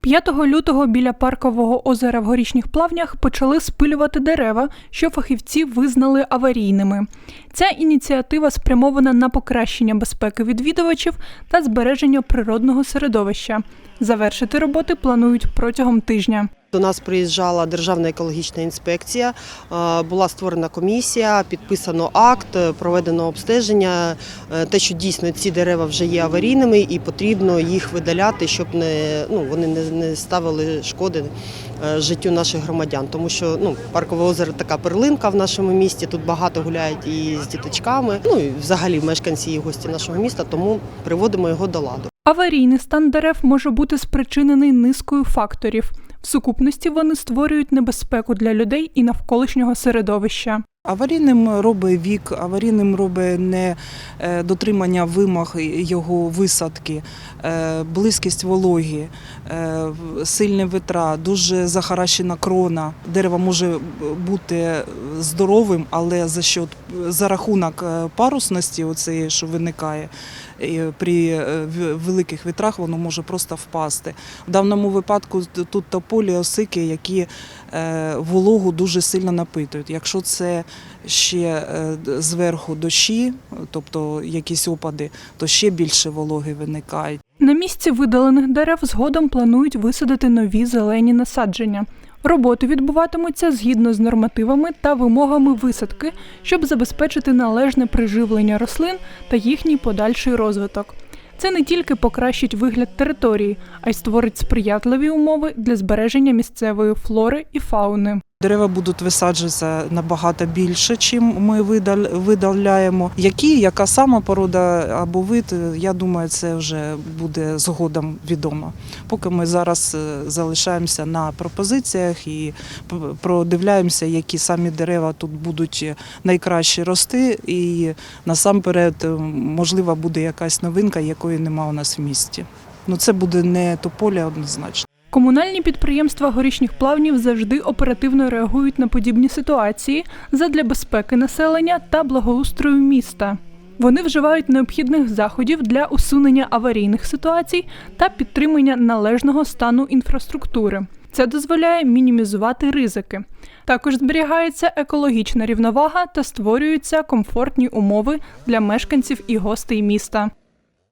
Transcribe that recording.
5 лютого біля паркового озера в горішніх плавнях почали спилювати дерева, що фахівці визнали аварійними. Ця ініціатива спрямована на покращення безпеки відвідувачів та збереження природного середовища. Завершити роботи планують протягом тижня. До нас приїжджала Державна екологічна інспекція, була створена комісія, підписано акт, проведено обстеження. е, Те, що дійсно ці дерева вже є аварійними і потрібно їх видаляти, щоб не, ну, вони не, не ставили шкоди е, життю наших громадян. Тому що ну, паркове озеро така перлинка в нашому місті. Тут багато гуляють і з діточками. Ну і взагалі мешканці і гості нашого міста, тому приводимо його до ладу. Аварійний стан дерев може бути спричинений низкою факторів. В сукупності вони створюють небезпеку для людей і навколишнього середовища. Аварійним робить вік, аварійним робить не е, дотримання вимог його висадки, е, близькість вологі, е, сильні вітра, дуже захаращена крона. Дерево може бути здоровим, але за що за рахунок парусності, оцеї, що виникає при великих вітрах, воно може просто впасти. В даному випадку тут тополі, осики, які вологу дуже сильно напитують. Якщо це ще е, зверху дощі, тобто якісь опади, то ще більше вологи виникають. На місці видалених дерев згодом планують висадити нові зелені насадження. Роботи відбуватимуться згідно з нормативами та вимогами висадки, щоб забезпечити належне приживлення рослин та їхній подальший розвиток. Це не тільки покращить вигляд території, а й створить сприятливі умови для збереження місцевої флори і фауни. Дерева будуть висаджуватися набагато більше, чим ми видаляємо. Які, яка сама порода або вид, я думаю, це вже буде згодом відомо. Поки ми зараз е, залишаємося на пропозиціях і продивляємося, які самі дерева тут будуть найкраще рости, і насамперед, можливо, буде якась новинка, якої нема у нас в місті. Ну це буде не тополя однозначно. Комунальні підприємства горішніх плавнів завжди оперативно реагують на подібні ситуації задля безпеки населення та благоустрою міста. Вони вживають необхідних заходів для усунення аварійних ситуацій та підтримання належного стану інфраструктури. Це дозволяє мінімізувати ризики. Також зберігається екологічна рівновага та створюються комфортні умови для мешканців і гостей міста.